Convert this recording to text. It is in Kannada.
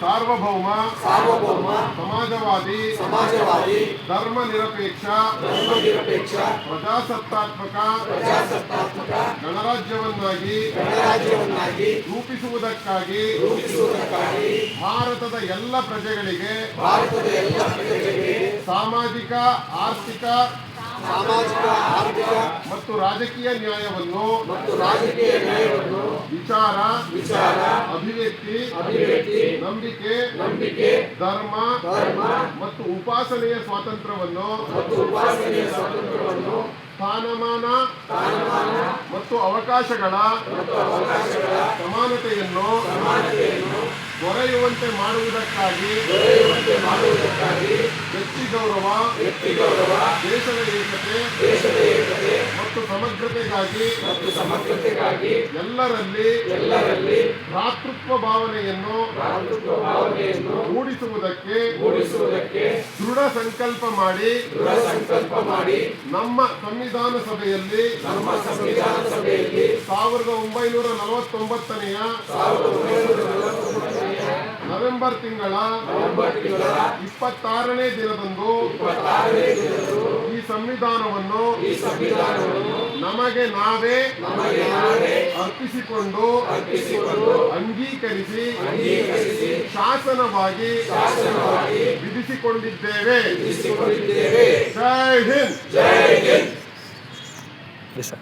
ಸಾರ್ವಭೌಮ ಸಾರ್ವಭೌಮ ಸಮಾಜವಾದಿ ಸಮಾಜವಾದಿ ಧರ್ಮ ನಿರಪೇಕ್ಷ ಧರ್ಮನಿರಪೇಕ್ಷ ಪ್ರಜಾಸತ್ತಾತ್ಮಕ ಪ್ರಜಾಸತ್ತಾತ್ಮಕ ಗಣರಾಜ್ಯವನ್ನಾಗಿ ಗಣರಾಜ್ಯವನ್ನಾಗಿ ರೂಪಿಸುವುದಕ್ಕಾಗಿ ರೂಪಿಸುವುದಕ್ಕಾಗಿ ಭಾರತದ ಎಲ್ಲ ಪ್ರಜೆಗಳಿಗೆ ಭಾರತದ ಎಲ್ಲ ಪ್ರಜೆಗಳಿಗೆ ಸಾಮಾಜಿಕ ಆರ್ಥಿಕ ಸಾಮಾಜಿಕ ಆರ್ಥಿಕ ಮತ್ತು ರಾಜಕೀಯ ನ್ಯಾಯವನ್ನು ಮತ್ತು ರಾಜಕೀಯ ನ್ಯಾಯವನ್ನು ವಿಚಾರ ವಿಚಾರ ಅಭಿವ್ಯಕ್ತಿ ಅಭಿವ್ಯಕ್ತಿ ನಂಬಿಕೆ ನಂಬಿಕೆ ಧರ್ಮ ಧರ್ಮ ಮತ್ತು ಉಪಾಸನೆಯ ಸ್ವಾತಂತ್ರ್ಯವನ್ನು ಮತ್ತು ಉಪಾಸನೆಯ ಸ್ವಾತಂತ್ರ್ಯವನ್ನು ಸ್ಥಾನಮಾನ ಮತ್ತು ಅವಕಾಶಗಳ ಸಮಾನತೆಯನ್ನು ದೊರೆಯುವಂತೆ ಮಾಡುವುದಕ್ಕಾಗಿ ದೊರೆಯುವಂತೆ ಮಾಡುವುದಕ್ಕಾಗಿ ವ್ಯಕ್ತಿ ಗೌರವ ವ್ಯಕ್ತಿ ಗೌರವ ದೇಶದ ಏಕತೆ ದೇಶದ ಏಕತೆ ಸಮಗ್ರತೆಗಾಗಿ ಮತ್ತು ಸಮಗ್ರತೆಗಾಗಿ ಎಲ್ಲರಲ್ಲಿ ಎಲ್ಲರಲ್ಲಿ ಭ್ರಾತೃತ್ವ ಭಾವನೆಯನ್ನು ಭ್ರಾತೃತ್ವ ಭಾವನೆಯನ್ನು ಮೂಡಿಸುವುದಕ್ಕೆ ಮೂಡಿಸುವುದಕ್ಕೆ ದೃಢ ಸಂಕಲ್ಪ ಮಾಡಿ ದೃಢ ಸಂಕಲ್ಪ ಮಾಡಿ ನಮ್ಮ ಸಂವಿಧಾನ ಸಭೆಯಲ್ಲಿ ನಮ್ಮ ಸಂವಿಧಾನ ಸಭೆಯಲ್ಲಿ ಸಾವಿರದ ಒಂಬೈನೂರ ನಲವತ್ತೊಂಬತ್ತನೆಯ ನವೆಂಬರ್ ತಿಂಗಳ ನವೆಂಬರ್ ಇಪ್ಪತ್ತಾರನೇ ದಿನದಂದು ಈ ಸಂವಿಧಾನವನ್ನು ಈ ಸಂವಿಧಾನವನ್ನು ನಮಗೆ ನಾವೇ ನಮಗೆ ನಾವೇ ಅರ್ಪಿಸಿಕೊಂಡು ಅರ್ಪಿಸಿಕೊಂಡು ಅಂಗೀಕರಿಸಿ ಅಂಗೀಕರಿಸಿ ಶಾಸನವಾಗಿ ಶಾಸನವಾಗಿ ವಿಧಿಸಿಕೊಂಡಿದ್ದೇವೆ ವಿಧಿಸಿಕೊಂಡಿದ್ದೇವೆ ಜೈ ಹಿಂದ್. ಜೈ ಹಿಂದ್. Bisa.